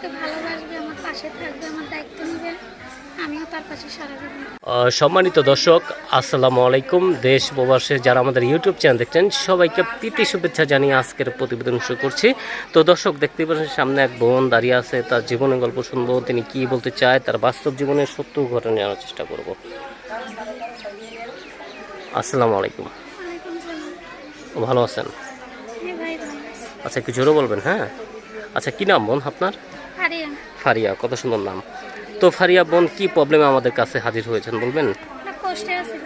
আমাকে ভালোবাসবে আমার পাশে থাকবে আমার দায়িত্ব নেবে। আমিও তার পাশে সারা জীবন সম্মানিত দর্শক আসসালামু আলাইকুম। দেশ প্রবাসে যারা আমাদের ইউটিউব চ্যানেল দেখছেন সবাইকে প্রীতি শুভেচ্ছা জানিয়ে আজকের প্রতিবেদন শুরু করছি। তো দর্শক দেখতে পাচ্ছেন সামনে এক বোন দাঁড়িয়ে আছে তার জীবনের গল্প শুনব তিনি কি বলতে চায় তার বাস্তব জীবনের সত্য ঘটনা জানার চেষ্টা করব। আসসালামু আলাইকুম। ভালো আছেন? হ্যাঁ আচ্ছা একটু জোরে বলবেন হ্যাঁ? আচ্ছা কি নাম বোন আপনার? ফারিয়া। ফারিয়া কত সুন্দর নাম। তো ফারিয়া বোন কি প্রবলেমে আমাদের কাছে হাজির হয়েছেন বলবেন? কষ্টে আছি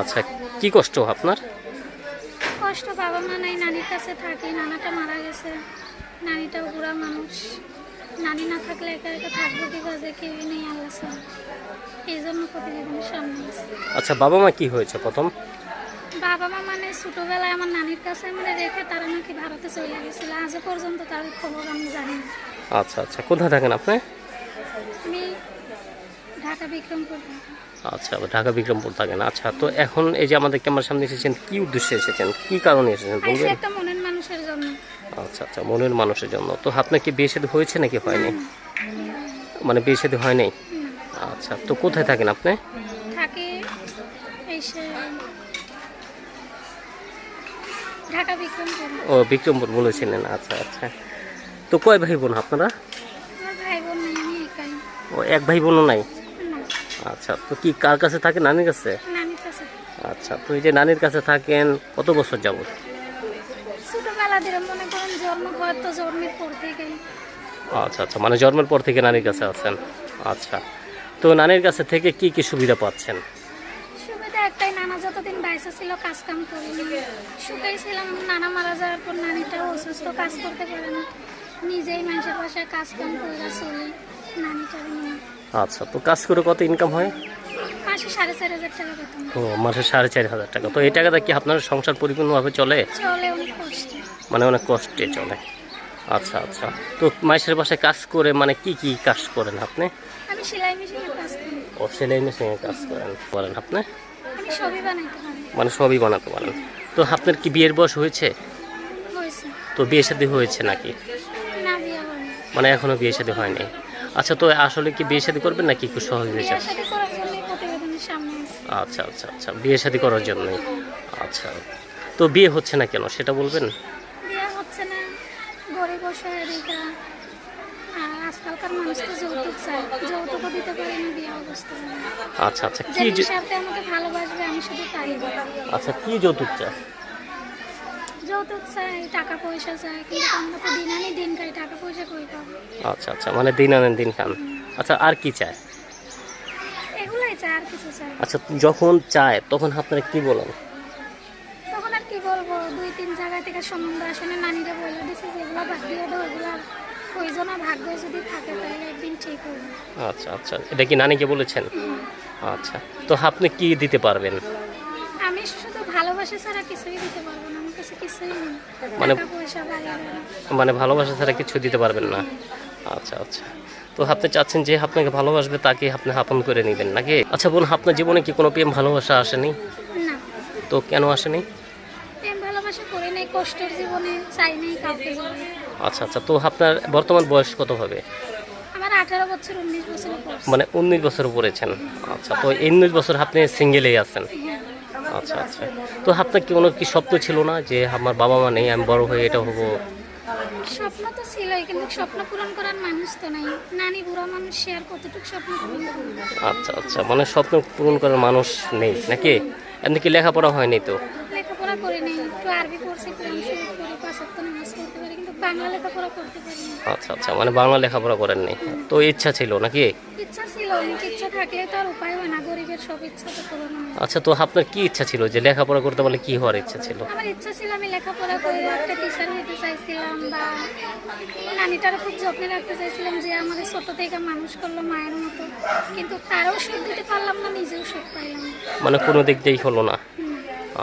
আচ্ছা কি কষ্ট আপনার? কষ্ট বাবা মা নাই নানির কাছে থাকি নানাটা মারা গেছে। নানিটাও বুড়া মানুষ। নানি না থাকলে একা একা থাকব কি বাজে কেউই নেই আল্লাহ এই জন্য প্রতিবেদনের সামনে আচ্ছা বাবা মা কি হয়েছে প্রথম? বাবা মা মানে ছোটবেলায় আমার নানির কাছে মানে রেখে তারা নাকি ভারতে চলে গেছিল। আজও পর্যন্ত তার খবর আমি জানি না। আচ্ছা আচ্ছা। কোথায় থাকেন আপনি। আচ্ছা ঢাকা বিক্রমপুর থাকেন। আচ্ছা তো এখন এই যে আমাদের ক্যামেরার সামনে এসেছেন কি উদ্দেশ্যে এসেছেন? কি কারণে এসেছেন বলবেন? আচ্ছা আচ্ছা মনের মানুষের জন্য। তো আপনার কি বিয়ে শাদী হয়েছে নাকি হয়নি? মানে বিয়ে শাদী হয় নাই না, আচ্ছা তো কোথায় থাকেন আপনি? ও বিক্রমপুর বলেছিলেন। আচ্ছা আচ্ছা। তো কয় ভাই বোন আপনারা ও এক ভাই বোনও নাই আচ্ছা তো কি কার কাছে থাকে নানির কাছে? আচ্ছা তো এই যে নানির কাছে থাকেন কত বছর যাবত থেকেই। আচ্ছা আচ্ছা মানে জন্মের পর থেকে নানির কাছে আছেন। আচ্ছা তো নানির কাছে থেকে কি কি সুবিধা পাচ্ছেন? সুবিধা একটাই নানা যতদিন বাইসে ছিল কাজ কাম করিনি। নানা মারা যাওয়ার পর নানিটাও অসুস্থ কাজ করতে পারে না নিজেই মানুষের বাসায় কাজ কাম করে চলি নানিটার নিয়ে। আচ্ছা তো কাজ করে কত ইনকাম হয়? মাসে সাড়ে চার হাজার টাকা বেতন। ও মাসে সাড়ে চার হাজার টাকা। তো এই টাকাটা কি আপনার সংসার পরিপূর্ণভাবে চলে? চলে অনেক কষ্ট। মানে অনেক কষ্টে চলে। আচ্ছা আচ্ছা। তো মাসের বাসায় কাজ করে মানে কি কি কাজ করেন আপনি? আমি সেলাই মেশিনের কাজ করি। ও সেলাই মেশিনে কাজ করেন। করেন আপনি? আমি সবই বানাইতে পারি। মানে সবই বানাতে পারেন। তো আপনার কি বিয়ের বয়স হয়েছে। তো বিয়ে শাদী হয়েছে নাকি? মানে এখনও বিয়ে শাদী হয়নি। আচ্ছা তো আসলে কি বিয়ে শাদী করবেন নাকি একটু সহজ সামনে আছে। আচ্ছা আচ্ছা আচ্ছা বিয়ে শাদী করার জন্যই। আচ্ছা তো বিয়ে হচ্ছে না কেন সেটা বলবেন? আচ্ছা আচ্ছা কি। আচ্ছা কি যৌতুক চায়? যৌতুক চাই টাকা পয়সা চাই কিন্তু আমরা তো দিন আনি দিন খাই টাকা পয়সা কই পাবো? আচ্ছা আচ্ছা মানে দিন আনেন দিন খান। আচ্ছা আর কি চায়? এগুলাই চাই আর কিছু চাই আচ্ছা যখন চায় তখন আপনারা কি বলেন? তখন আর কি বলব দুই তিন জায়গা থেকে সম্বন্ধ আসলে নানিরা বলে দিছে যেগুলো বাদ দিয়ে দাও এগুলো প্রয়োজন ভাগ্য যদি থাকে তাহলে একদিন ঠিক হবে। আচ্ছা আচ্ছা এটা কি নানিকে বলেছেন? আচ্ছা তো আপনি কি দিতে পারবেন? আমি শুধু ভালোবাসা ছাড়া কিছুই দিতে পারব না। কাছে কিছুই নেই মানে-। মানে ভালোবাসা ছাড়া কিছু দিতে পারবেন না। আচ্ছা আচ্ছা। তো আপনি চাচ্ছেন যে আপনাকে ভালোবাসবে তাকে আপনি আপন করে নেবেন নাকি? আচ্ছা বলুন আপনার জীবনে কি কোনো প্রেম ভালোবাসা আসেনি? না। তো কেন আসেনি? প্রেম ভালোবাসা করে নেই কষ্টের জীবনে চাই নেই কাউকে আচ্ছা আচ্ছা। তো আপনার বর্তমান বয়স কত হবে? মানে উনিশ বছর পড়েছেন আচ্ছা তো উনিশ বছর আপনি সিঙ্গেলেই আছেন। আচ্ছা আচ্ছা। তো আপনার কি কোনো কি স্বপ্ন ছিল না যে আমার বাবা মা নেই আমি বড় হয়ে এটা হব? স্বপ্ন তো ছিলই কিন্তু স্বপ্ন পূরণ করার মানুষ তো নাই। নানি বুড়া মানুষ সে আর কতটুকু স্বপ্ন পূরণ করবে? আচ্ছা আচ্ছা মানে স্বপ্ন পূরণ করার মানুষ নেই নাকি? এমনি কি লেখাপড়া হয়নি তো? লেখাপড়া করে নেই একটু আরবি পড়ছি আচ্ছা আচ্ছা মানে বাংলা লেখাপড়া করেননি। তো ইচ্ছা ছিল নাকি। আচ্ছা তো আপনার কি ইচ্ছা ছিল যে লেখাপড়া করতে পারলে কি হওয়ার ইচ্ছা ছিল? আমার ইচ্ছা ছিল আমি লেখাপড়া করে একটা টিচার হইতে চাইছিলাম বা নানিটারও খুব যত্নে রাখতে চাইছিলাম যে আমাদের ছোট থেকে মানুষ করল মায়ের মতো কিন্তু তারও সুখ দিতে পারলাম না নিজেও সুখ পাইলাম মানে কোনো দিক দিয়েই হলো না?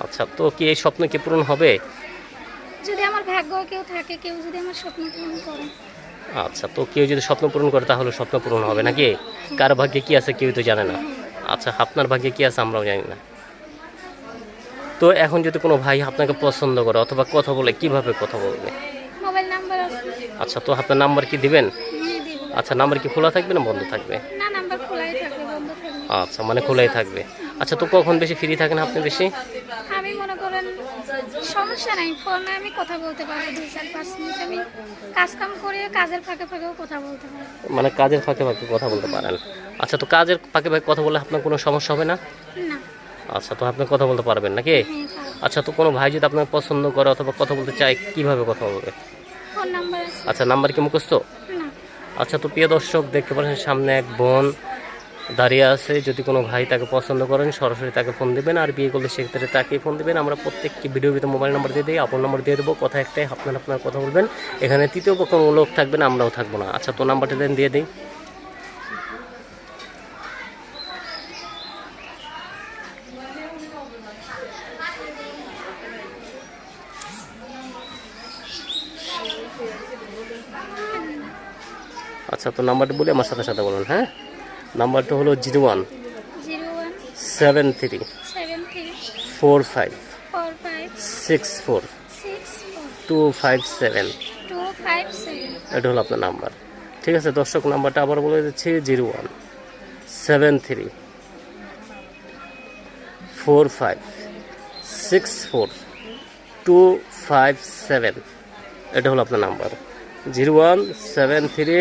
আচ্ছা তো কি এই স্বপ্ন কি পূরণ হবে? যদি আমার ভাগ্য কেউ থাকে কেউ যদি আমার স্বপ্ন পূরণ করে। আচ্ছা তো কেউ যদি স্বপ্ন পূরণ করে তাহলে স্বপ্ন পূরণ হবে নাকি? কার ভাগ্যে কি আছে কেউ তো জানে না। আচ্ছা আপনার ভাগ্যে কি আছে আমরাও জানি না। তো এখন যদি কোনো ভাই আপনাকে পছন্দ করে অথবা কথা বলে কীভাবে কথা বলবে? মোবাইল নাম্বার আছে। আচ্ছা তো আপনার নাম্বার কি দিবেন? দিব। আচ্ছা নাম্বার কি খোলা থাকবে না বন্ধ থাকবে? না নাম্বার খোলাই থাকবে বন্ধ থাকবে। আচ্ছা মানে খোলাই থাকবে। আচ্ছা তো কখন বেশি ফ্রি থাকেন আপনি বেশি? সমস্যা নাই ফোনে আমি কথা বলতে পারি দুই চার পাঁচ মিনিট আমি কাজ কাম করে কাজের ফাঁকে ফাঁকেও কথা বলতে পারি মানে কাজের ফাঁকে ফাঁকে কথা বলতে পারেন। আচ্ছা তো কাজের ফাঁকে ফাঁকে কথা বললে আপনার কোনো সমস্যা হবে না? না। আচ্ছা তো আপনি কথা বলতে পারবেন নাকি? হ্যাঁ আচ্ছা তো কোনো ভাই যদি আপনার পছন্দ করে অথবা কথা বলতে চায় কীভাবে কথা বলবে? ফোন নাম্বার আছে। আচ্ছা নাম্বার কি মুখস্থ? না। আচ্ছা তো প্রিয় দর্শক দেখতে পাচ্ছেন সামনে এক বোন। দাঁড়িয়ে আছে, যদি কোনো ভাই তাকে পছন্দ করেন, সরাসরি তাকে ফোন দেবেন। আর বিয়ে করলে সেক্ষেত্রে তাকেই ফোন দেবেন। আমরা প্রত্যেকটি ভিডিও ভিতরে মোবাইল নাম্বার দিয়ে দিই, আপন নাম্বার দিয়ে দেবো। কথা একটাই, আপনার আপনার কথা বলবেন। এখানে তৃতীয় পক্ষ লোক থাকবে না আমরাও থাকব না। আচ্ছা তো নাম্বারটা দেন, দিয়ে দিই। আচ্ছা তো নাম্বারটা বলি, আমার সাথে সাথে বলুন হ্যাঁ? নাম্বারটা হলো zero one seven three four five six four two five seven এটা হলো আপনার নাম্বার। ঠিক আছে দর্শক নাম্বারটা আবার বলে দিচ্ছি zero one seven three four five six four two five seven. এটা হলো আপনার number. Zero one seven three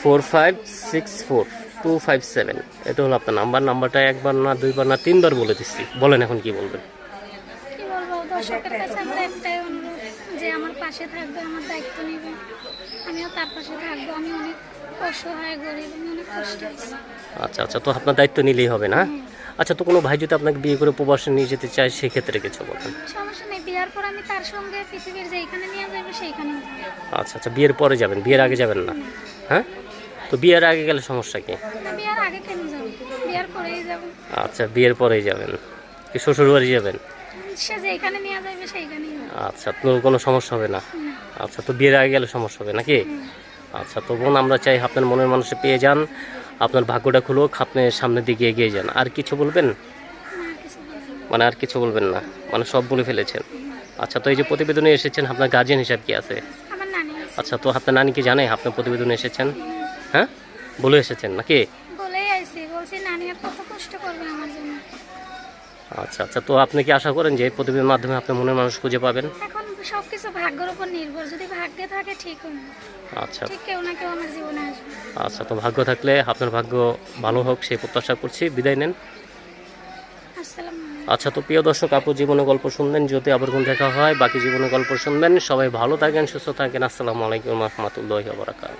four five six four two five seven. এটা হলো আপনার নাম্বার। নাম্বারটা একবার না দুইবার না তিনবার বলে দিচ্ছি। বলেন এখন কি বলবেন? কি বলব দর্শকের কাছে আমার একটাই অনুরোধ যে আমার পাশে থাকবে আমার দায়িত্ব নেবে। আমিও তার পাশে থাকব। আমি অনেক অসহায় গরিব অনেক কষ্ট আচ্ছা আচ্ছা তো আপনার দায়িত্ব নিলেই হবে না? আচ্ছা তো কোনো ভাই যদি আপনাকে বিয়ে করে প্রবাসে নিয়ে যেতে চায় সেক্ষেত্রে কিছু বলেন। সমস্যা নেই বিয়ার পর আমি তার সঙ্গে পৃথিবীর যেখানে নিয়ে যাবে সেইখানে আচ্ছা আচ্ছা বিয়ের পরে যাবেন বিয়ের আগে যাবেন না? হ্যাঁ? তো বিয়ের আগে গেলে সমস্যা কি? আচ্ছা বিয়ের পরেই যাবেন। কি শ্বশুর বাড়ি যাবেন। আচ্ছা তো কোনো সমস্যা হবে না? আচ্ছা তো বিয়ের আগে গেলে সমস্যা হবে নাকি? আচ্ছা তো বোন আমরা চাই আপনার মনের মানুষে পেয়ে যান আপনার ভাগ্যটা খুলুক আপনি সামনের দিকে এগিয়ে যান। আর কিছু বলবেন। মানে আর কিছু বলবেন না? মানে সব বলে ফেলেছেন। আচ্ছা তো এই যে প্রতিবেদনে এসেছেন আপনার গার্জেন হিসাব কি আছে? আছে। আচ্ছা তো আপনার নানি কি জানে আপনার প্রতিবেদনে এসেছেন? হ্যাঁ? বলে এসেছেন নাকি? বলেই আইসি বলছি নানি আর কত কষ্ট করবে আমার জন্য। আচ্ছা আচ্ছা তো আপনি কি আশা করেন যে এই প্রতিবেদনের মাধ্যমে আপনি মনের মানুষ খুঁজে পাবেন? এখন সব কিছু ভাগ্যের উপর নির্ভর যদি ভাগ্যে থাকে ঠিক হবে আচ্ছা। ঠিক কেউ না কেউ আমার জীবনে আসবে। আচ্ছা তো ভাগ্য থাকলে আপনার ভাগ্য ভালো হোক সেই প্রত্যাশা করছি। বিদায় নেন। আসসালাম আচ্ছা তো প্রিয় দর্শক আপু জীবনে গল্প শুনবেন যদি আবার কোন দেখা হয় বাকি জীবনে গল্প শুনবেন। সবাই ভালো থাকেন সুস্থ থাকেন। আসসালামু আলাইকুম রহমতুল্লাহ বারাকাত